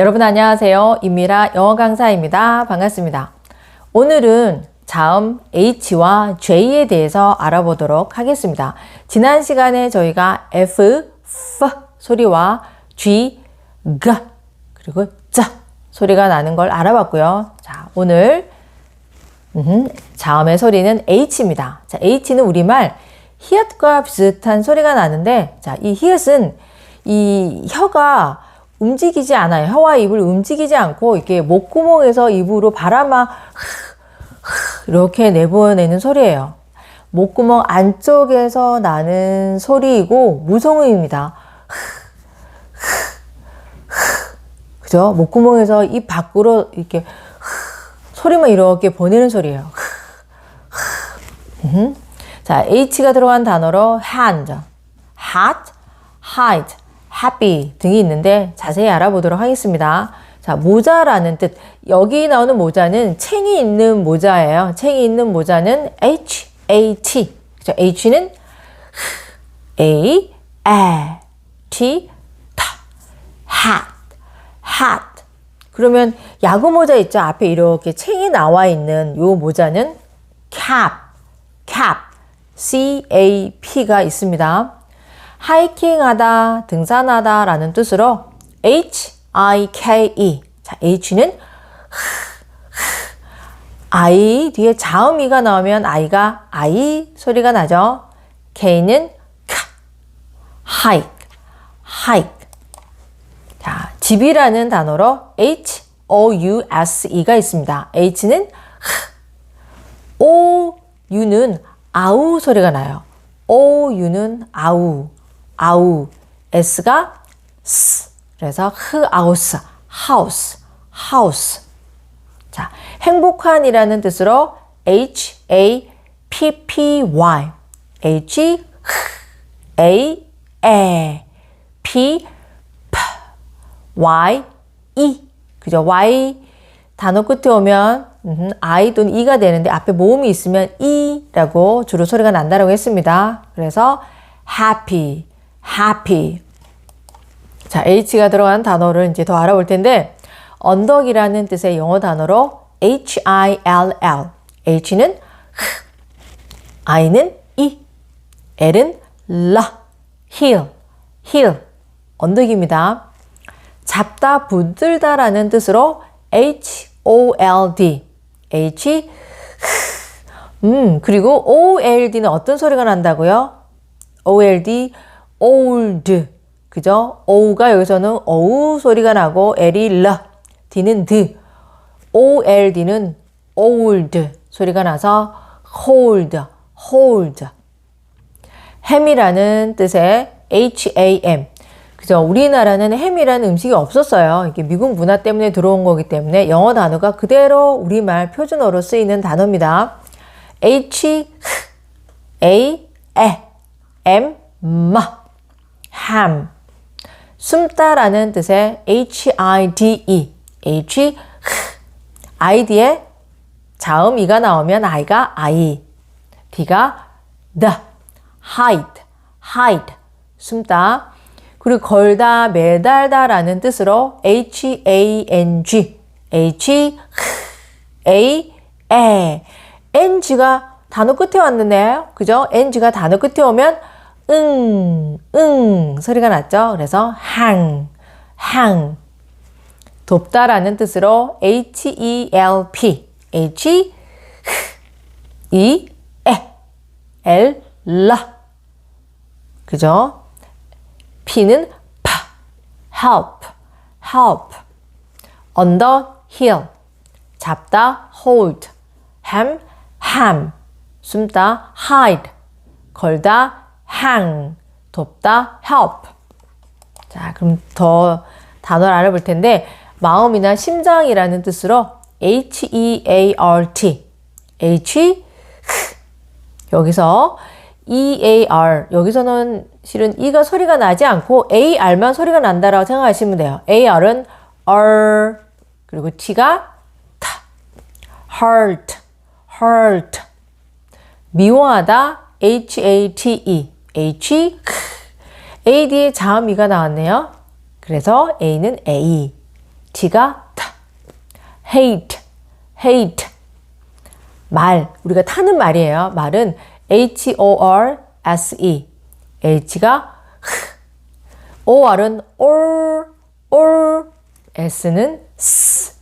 여러분 안녕하세요. 임미라 영어 강사입니다. 반갑습니다. 오늘은 자음 H와 J에 대해서 알아보도록 하겠습니다. 지난 시간에 저희가 F, F 소리와 G, G 그리고 Z 소리가 나는 걸 알아봤고요. 자, 오늘 음, 자음의 소리는 H입니다. 자, H는 우리말 히읗과 비슷한 소리가 나는데, 자, 이 히읗은 이 혀가 움직이지 않아요. 혀와 입을 움직이지 않고 이렇게 목구멍에서 입으로 바람만 이렇게 내보내는 소리예요. 목구멍 안쪽에서 나는 소리이고 무성음입니다. 그죠? 목구멍에서 입 밖으로 이렇게 소리만 이렇게 보내는 소리예요. 음. 자, H가 들어간 단어로 hand, hot, hide, happy 등이 있는데 자세히 알아보도록 하겠습니다. 자, 모자라는 뜻. 여기 나오는 모자는 챙이 있는 모자예요. 챙이 있는 모자는 H, A, T. 그죠? H는 A, E, T, T, hat, hat. 그러면 야구 모자 있죠? 앞에 이렇게 챙이 나와 있는 요 모자는 cap, cap, C-A-P가 있습니다. 하이킹하다, 등산하다 라는 뜻으로 H-I-K-E. 자, H는 I 뒤에 자음이가 나오면 I가 I 소리가 나죠. K는 K, hike, hike. 자, 집이라는 단어로 H-O-U-S-E가 있습니다. H는 O, U는 아우 소리가 나요. O, U는 아우, 아우. S가 스. 그래서 흐, 아우스, 하우스, 하우스. 자, 행복한이라는 뜻으로 H, A, P, P, Y. H, A, A, P, P, Y, E. 그죠? Y 단어 끝에 오면 음, I 또는 E가 되는데 앞에 모음이 있으면 E라고 주로 소리가 난다라고 했습니다. 그래서 happy, happy. 자, H가 들어간 단어를 이제 더 알아볼 텐데 언덕이라는 뜻의 영어 단어로 H-I-L-L. H는 I는 E, L은 라, hill, hill, 언덕입니다. 잡다, 붙들다라는 뜻으로 H-O-L-D, H, 음, 그리고 O-L-D는 어떤 소리가 난다고요? O-L-D, old, 그죠? O가 여기서는 어우 소리가 나고 L이 라, D는 드, O-L-D는 old 소리가 나서 hold, hold. 햄이라는 뜻의 H-A-M. 그죠? 우리나라는 햄이라는 음식이 없었어요. 이게 미국 문화 때문에 들어온 거기 때문에 영어 단어가 그대로 우리말 표준어로 쓰이는 단어입니다. H, A, E, M, 마, ham. 숨다라는 뜻의 H-I-D-E, H, I 뒤에 자음 이가 나오면 I가 I, D가 the, hide, hide, 숨다. 그리고 걸다, 매달다라는 뜻으로 H-A-N-G, H, A, E, N-G가 단어 끝에 왔는데, 그죠? N-G가 단어 끝에 오면 응, 응 소리가 났죠? 그래서 항, 항. 돕다라는 뜻으로 H-E-L-P, H, E, E, L, 라. 그죠? P는 파, help, help. under, heel. 잡다, hold. ham, ham. 숨다, hide. 걸다, hang. 돕다, help. 자, 그럼 더 단어를 알아볼 텐데, 마음이나 심장이라는 뜻으로 H-E-A-R-T. H, 여기서 EAR. 여기서는 실은 E가 소리가 나지 않고 AR만 소리가 난다라고 생각하시면 돼요. AR은 R, 그리고 T가 타. heart, heart. 미워하다, H-A-T-E. H, A 뒤에 자음 이가 나왔네요. 그래서 A는 A. T가 타. hate, hate. 말, 우리가 타는 말이에요. 말은 H-O-R-S-E. H가 H. OR은 or, or. S는 S.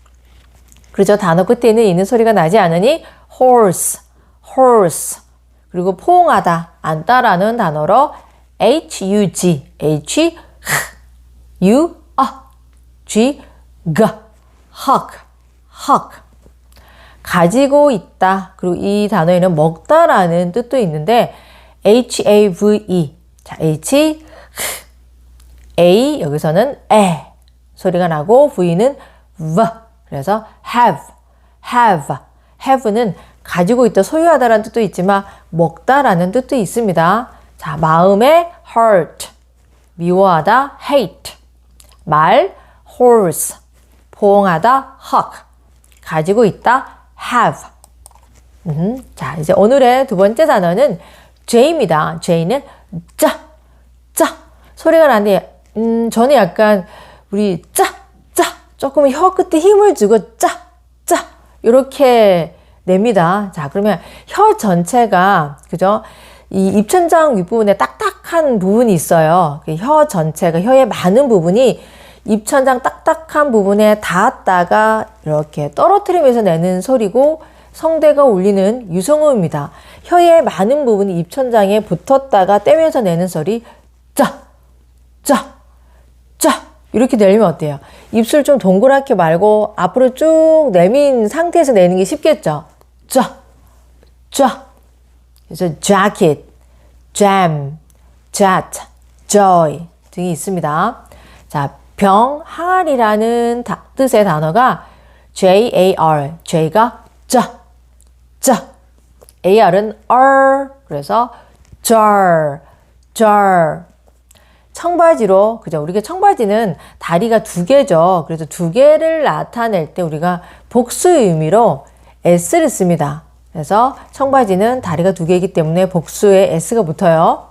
그렇죠. 단어 끝에는 있는 소리가 나지 않으니 horse, horse. 그리고 포옹하다, 안다라는 단어로 H-U-G, H, U, A, G, G, hug, hug. 가지고 있다. 그리고 이 단어에는 먹다라는 뜻도 있는데 H-A-V-E. 자, H, A 여기서는 에 소리가 나고 V는 V. 그래서 have, have, have는 가지고 있다, 소유하다라는 뜻도 있지만 먹다라는 뜻도 있습니다. 자, 마음에 hurt, 미워하다, hate, 말 horse, 포옹하다, hug, 가지고 있다, have. 음, 자, 이제 오늘의 두 번째 단어는 J입니다. J는 짜, 짜 소리가 나는데, 음, 저는 약간 우리 짜, 짜 조금 혀 끝에 힘을 주고 짜, 짜 이렇게 냅니다. 자, 그러면 혀 전체가 그죠? 이 입천장 윗부분에 딱딱한 부분이 있어요. 그혀 전체가 혀의 많은 부분이 입천장 딱딱한 부분에 닿았다가 이렇게 떨어뜨리면서 내는 소리고 성대가 울리는 유성음입니다. 혀의 많은 부분이 입천장에 붙었다가 떼면서 내는 소리 짜, 짜, 짜 이렇게 내리면 어때요? 입술 좀 동그랗게 말고 앞으로 쭉 내민 상태에서 내는 게 쉽겠죠? 짜, 짜. 그래서 jacket, jam, jet, joy 등이 있습니다. 자, 병, 항아리라는 다- 뜻의 단어가 J-A-R, J가 짜, 짜. AR은 R, 그래서 jar, jar. 청바지로, 그죠? 우리가 청바지는 다리가 두 개죠. 그래서 두 개를 나타낼 때 우리가 복수의 의미로 S를 씁니다. 그래서 청바지는 다리가 두 개이기 때문에 복수에 S가 붙어요.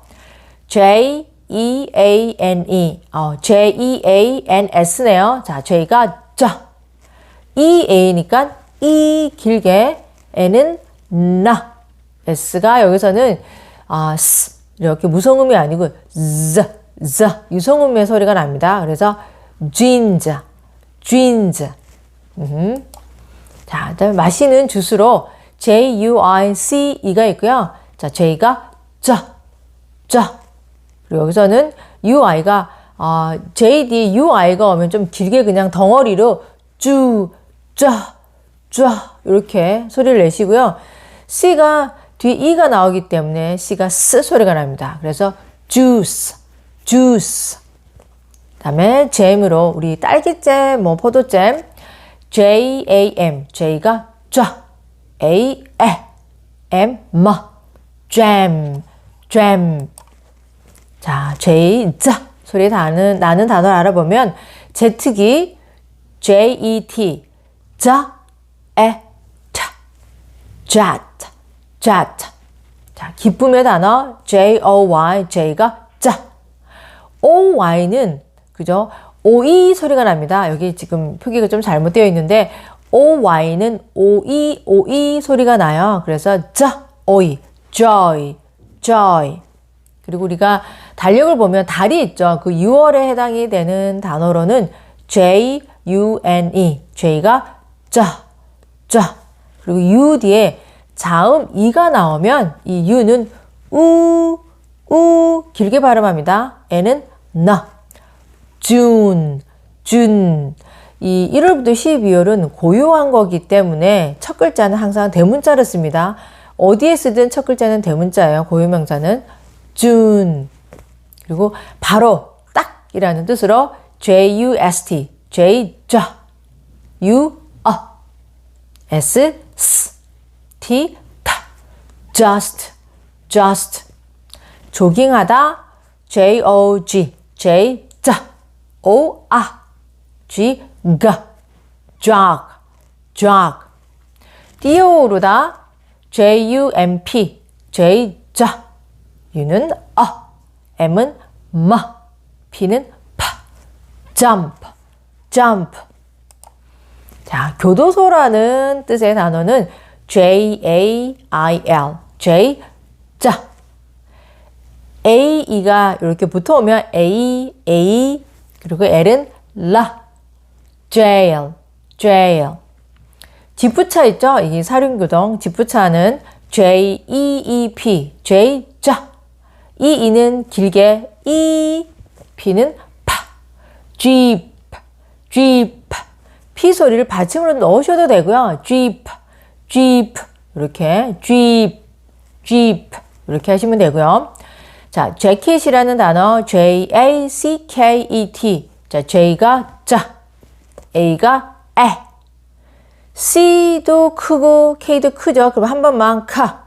J, E, A, N, E. 어, J, E, A, N, S네요. 자, J가 자. E, A니까 E 길게, N은 나. S가 여기서는 아, S 이렇게 무성음이 아니고 Z, Z 유성음의 소리가 납니다. 그래서 jeans, jeans. 음. 자, 그다음에 마시는 주스로 J, U, I, C, E가 있고요. 자, J가 자, 자. 그리고 여기서는 U, I가 아, J, D, U, I가 오면 좀 길게 그냥 덩어리로 쭈, 짜, 짜 이렇게 소리를 내시고요. C가 뒤에 E가 나오기 때문에 C가 S 소리가 납니다. 그래서 juice, juice. 다음에 잼으로 우리 딸기잼, 뭐 포도잼, J A M, J가 쫙, A 에, M 마, jam, jam. 자, J 자 소리 나는 나는 단어를 알아보면 Z기 J E T 자, 에, 차, 잣, 잣. 자, 기쁨의 단어 J O Y, J가 자. O Y는 그죠? E 소리가 납니다. 여기 지금 표기가 좀 잘못되어 있는데 O Y는 O E O E 소리가 나요. 그래서 자, E, joy, joy. 그리고 우리가 달력을 보면 달이 있죠. 그 6월에 해당이 되는 단어로는 J U N E, J가 자, 자. 그리고 U 뒤에 자음 이가 나오면 이 U는 우, 우 길게 발음합니다. N은 나. June, June. 이 1월부터 12월은 고요한 거기 때문에 첫 글자는 항상 대문자를 씁니다. 어디에 쓰든 첫 글자는 대문자예요. 고유명사는 June. 그리고 바로 딱이라는 뜻으로 J-U-S-T, J, 자, U, 어, S, S, T, 타, just, just. 조깅하다, J, O, G, J, 자, O, 아, G, 가, jog, jog. 뛰어오르다, J, U, M, P, J, 자. U는 어, M은 마, P는 파, jump, jump. 자, 교도소라는 뜻의 단어는 J-A-I-L. J, 자. A, E가 이렇게 붙어오면 A, A, 그리고 L은 라. jail, jail. 지푸차 있죠? 이 사륜교동 지푸차는 J, E, E, P, J, 자. 이, 이는 길게 E, P는 파. Jeep, Jeep. P 소리를 받침으로 넣으셔도 되고요. Jeep, Jeep. 이렇게 Jeep, Jeep. 이렇게 하시면 되고요. 자, 재킷이라는 단어 J-A-C-K-E-T. 자, J가 자, A가 에. C도 크고 K도 크죠. 그럼 한 번만 카.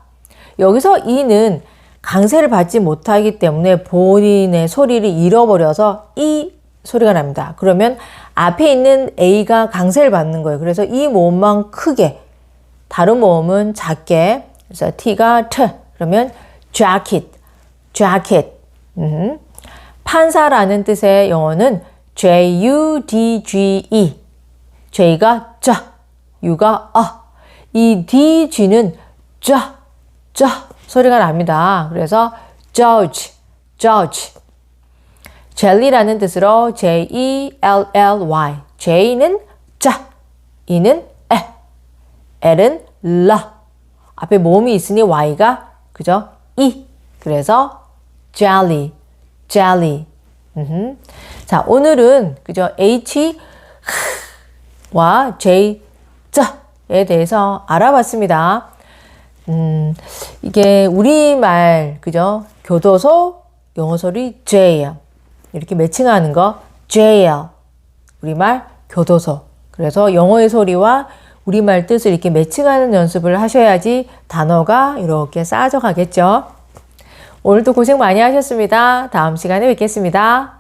여기서 E는 강세를 받지 못하기 때문에 본인의 소리를 잃어버려서 이 소리가 납니다. 그러면 앞에 있는 A가 강세를 받는 거예요. 그래서 이 모음만 크게, 다른 모음은 작게. 그래서 T가 T. 그러면 jacket, jacket. 음. 판사라는 뜻의 영어는 J-U-D-G-E. J가 자, U가 아. 이 D-G는 자, 자 소리가 납니다. 그래서 judge, judge. 젤리라는 뜻으로 J-E-L-L-Y. J는 자, E는 에, L은 라. 앞에 모음이 있으니 Y가 그죠? 이. 그래서 jelly, jelly. 음흠. 자, 오늘은 그죠? H 와 J 자에 대해서 알아봤습니다. 음, 이게 우리말 그죠? 교도소 영어 소리 J예요. 이렇게 매칭하는 거 jail. 우리말 교도소. 그래서 영어의 소리와 우리말 뜻을 이렇게 매칭하는 연습을 하셔야지 단어가 이렇게 쌓아져 가겠죠. 오늘도 고생 많이 하셨습니다. 다음 시간에 뵙겠습니다.